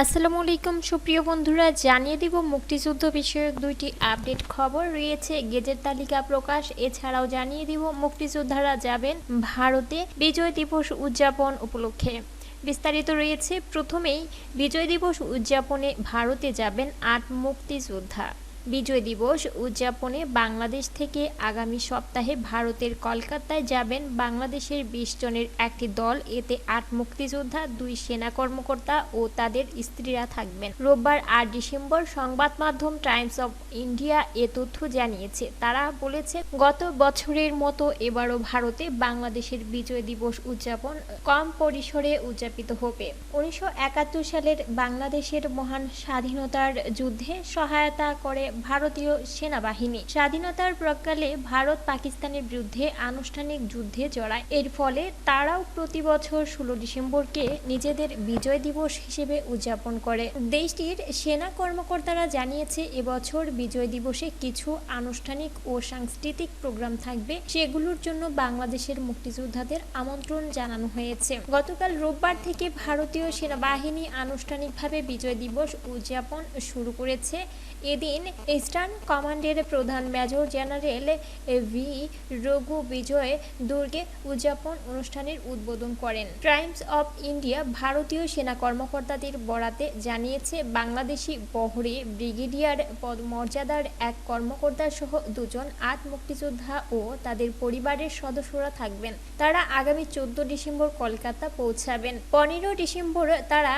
আসসালামু আলাইকুম, সুপ্রিয় বন্ধুরা। জানিয়ে দিব মুক্তিযুদ্ধ বিষয়ক দুইটি আপডেট খবর। রয়েছে গেজেট তালিকা প্রকাশ, এছাড়াও জানিয়ে দিব মুক্তিযোদ্ধারা যাবেন ভারতে বিজয় দিবস উদযাপন উপলক্ষে। বিস্তারিত রয়েছে, প্রথমেই বিজয় দিবস উদযাপনে ভারতে যাবেন আট মুক্তিযোদ্ধা। বিজয় দিবস উদযাপনে বাংলাদেশ থেকে আগামী সপ্তাহে ভারতের কলকাতায় যাবেন বাংলাদেশের বিশ জনের একটি দল। এতে আট মুক্তিযোদ্ধা, দুই সেনা কর্মকর্তা ও তাদের স্ত্রীরা থাকবেন। রোববার আট ডিসেম্বর সংবাদ মাধ্যম টাইমস অফ ইন্ডিয়া এ তথ্য জানিয়েছে। তারা বলেছে, গত বছরের মতো এবারও ভারতে বাংলাদেশের বিজয় দিবস উদযাপন কম পরিসরে উদযাপিত হবে। উনিশশো একাত্তর সালের বাংলাদেশের মহান স্বাধীনতার যুদ্ধে সহায়তা করে ভারতীয় সেনাবাহিনী। স্বাধীনতার প্রাককালে ভারত পাকিস্তানের বিরুদ্ধে আনুষ্ঠানিক যুদ্ধে জড়ায়। এর ফলে তারাও প্রতি বছর ষোলো ডিসেম্বরকে নিজেদের বিজয় দিবস হিসেবে উদযাপন করে। দেশটির সেনা কর্মকর্তারা জানিয়েছে, এবছর বিজয় দিবসে কিছু আনুষ্ঠানিক ও সাংস্কৃতিক প্রোগ্রাম থাকবে। সেগুলোর জন্য বাংলাদেশের মুক্তিযোদ্ধাদের আমন্ত্রণ জানানো হয়েছে। গতকাল রোববার থেকে ভারতীয় সেনাবাহিনী আনুষ্ঠানিকভাবে বিজয় দিবস উদযাপন শুরু করেছে। এদিন ইস্টার্ন কমান্ডের প্রধান মেজর জেনারেল ভি রঘু বিজয় দুর্গে উদযাপন অনুষ্ঠানের উদ্বোধন করেন। টাইমস অফ ইন্ডিয়া ভারতীয় সেনা কর্মকর্তাদের বরাতে জানিয়েছে, বাংলাদেশি বহরে ব্রিগেডিয়ার পদ মর্যাদার এক কর্মকর্তা সহ দুজন আট মুক্তিযোদ্ধা ও তাদের পরিবারের সদস্যরা থাকবেন। তারা আগামী চোদ্দ ডিসেম্বর কলকাতা পৌঁছাবেন। পনেরো ডিসেম্বর তারা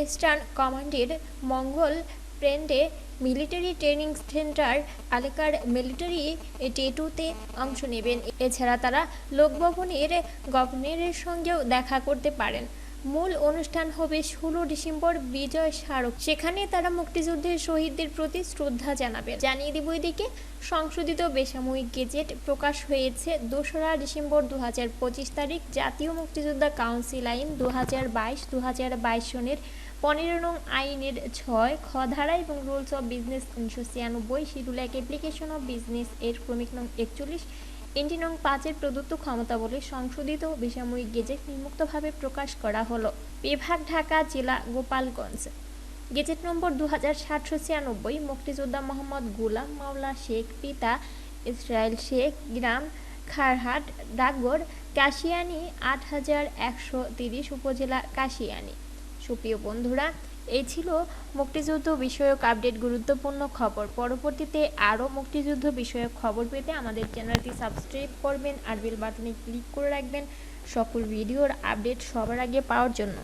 ইস্টার্ন কমান্ডের মঙ্গল প্রেন্ডে মিলিটারি ট্রেনিং সেন্টার এলাকার মিলিটারি টেটুতে অংশ নেবেন। এছাড়া তারা লোকভবনের গভর্নরের সঙ্গেও দেখা করতে পারেন। মূল অনুষ্ঠান হবে ষোলো ডিসেম্বর বিজয় স্মারক। সেখানে তারা মুক্তিযুদ্ধের শহীদদের প্রতি শ্রদ্ধা জানাবেন। জানিয়ে দিব এদিকে, সংশোধিত বেসামরিক গেজেট প্রকাশ হয়েছে দোসরা ডিসেম্বর দু হাজার পঁচিশ তারিখ। জাতীয় মুক্তিযোদ্ধা কাউন্সিল আইন দু হাজার বাইশ দু হাজার বাইশ সনের পনেরো নং আইনের ছয়, খ ধারা এবং রুলস অফ বিজনেস উনিশশো ছিয়ানব্বই, শিডিউল এক, অ্যাপ্লিকেশন অফ বিজনেস এর ক্রমিক নং একচল্লিশ। এনটি নং পাঁচের প্রদত্ত ক্ষমতা বলে সংশোধিত বেসামরিক গেজেট নিম্মুক্তভাবে প্রকাশ করা হলো। বিভাগ ঢাকা, জেলা, গোপালগঞ্জ। গেজেট নম্বর দু হাজার সাতশো ছিয়ানব্বই, মুক্তিযোদ্ধা মোহাম্মদ গুলাম, মাওলা শেখ, পিতা ইসরায়েল শেখ, গ্রাম খারহাট ডাকগড় কাশিয়ানি আট হাজার একশো তিরিশ, উপজেলা কাশিয়ানি। সুপ্রিয় বন্ধুরা, এই ছিল মুক্তিযুদ্ধ বিষয়ক আপডেট গুরুত্বপূর্ণ খবর। পরবর্তীতে আরও মুক্তিযুদ্ধ বিষয়ক খবর পেতে আমাদের চ্যানেলটি সাবস্ক্রাইব করবেন আর বেল বাটনে ক্লিক করে রাখবেন। সকল ভিডিওর আপডেট সবার আগে পাওয়ার জন্য।